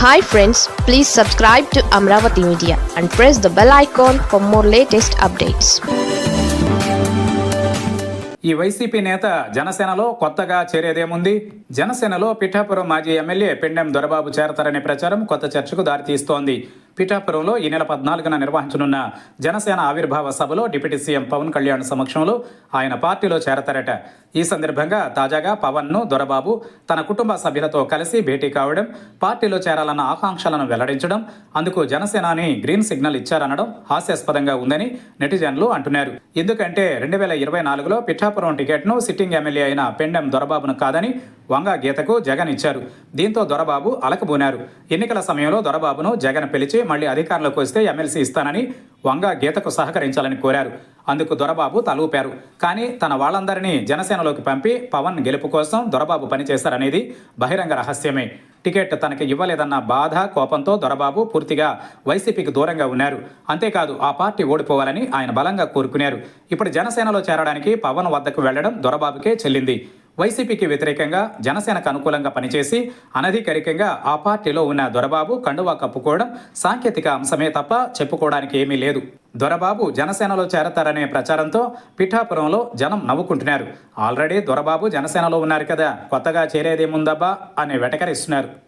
Hi friends please subscribe to Amaravati media and press the bell icon for more latest updates ఈ YCP నేత జనసేనలో కొత్తగా చేరేదేముంది? జనసేనలో పిఠాపురం మాజీ ఎమ్మెల్యే పెండెం దొరబాబు చేరతారనే ప్రచారం కొత్త చర్చకు దారితీస్తోంది. పిఠాపురంలో ఈ నెల పద్నాలుగున నిర్వహించనున్న జనసేన ఆవిర్భావ సభలో డిప్యూటీ సీఎం పవన్ కళ్యాణ్ సమక్షంలో ఆయన పార్టీలో చేరతారట. ఈ సందర్భంగా తాజాగా పవన్ను దొరబాబు తన కుటుంబ సభ్యులతో కలిసి భేటీ కావడం పార్టీలో చేరాలన్న ఆకాంక్షలను వెల్లడించడం అందుకు జనసేనాని గ్రీన్ సిగ్నల్ ఇచ్చారనడం హాస్యాస్పదంగా ఉందని నెటిజన్లు అంటున్నారు. ఎందుకంటే రెండు వేల ఇరవై నాలుగులో పిఠాపురం టికెట్ను సిట్టింగ్ ఎమ్మెల్యే అయిన పెండెం దొరబాబును కాదని వంగ గీతకు జగన్ ఇచ్చారు. దీంతో దొరబాబు అలకబూనారు. ఎన్నికల సమయంలో దొరబాబును జగన్ పిలిచి మళ్ళీ అధికారంలోకి వస్తే ఎమ్మెల్సీ ఇస్తానని వంగ గీతకు సహకరించాలని కోరారు. అందుకు దొరబాబు తలూపారు. కానీ తన వాళ్ళందరినీ జనసేనలోకి పంపి పవన్ గెలుపు కోసం దొరబాబు పనిచేశారనేది బహిరంగ రహస్యమే. టికెట్ తనకి ఇవ్వలేదన్న బాధ కోపంతో దొరబాబు పూర్తిగా వైసీపీకి దూరంగా ఉన్నారు. అంతేకాదు ఆ పార్టీ ఓడిపోవాలని ఆయన బలంగా కోరుకున్నారు. ఇప్పుడు జనసేనలో చేరడానికి పవన్ వద్దకు వెళ్ళడం దొరబాబుకే చెల్లింది. వైసీపీకి వ్యతిరేకంగా జనసేనకు అనుకూలంగా పనిచేసి అనధికారికంగా ఆ పార్టీలో ఉన్న దొరబాబు కండువా కప్పుకోవడం సాంకేతిక అంశమే తప్ప చెప్పుకోవడానికి ఏమీ లేదు. దొరబాబు జనసేనలో చేరతారనే ప్రచారంతో పిఠాపురంలో జనం నవ్వుకుంటున్నారు. ఆల్రెడీ దొరబాబు జనసేనలో ఉన్నారు కదా కొత్తగా చేరేదేముందబ్బా అని వెటకరిస్తున్నారు.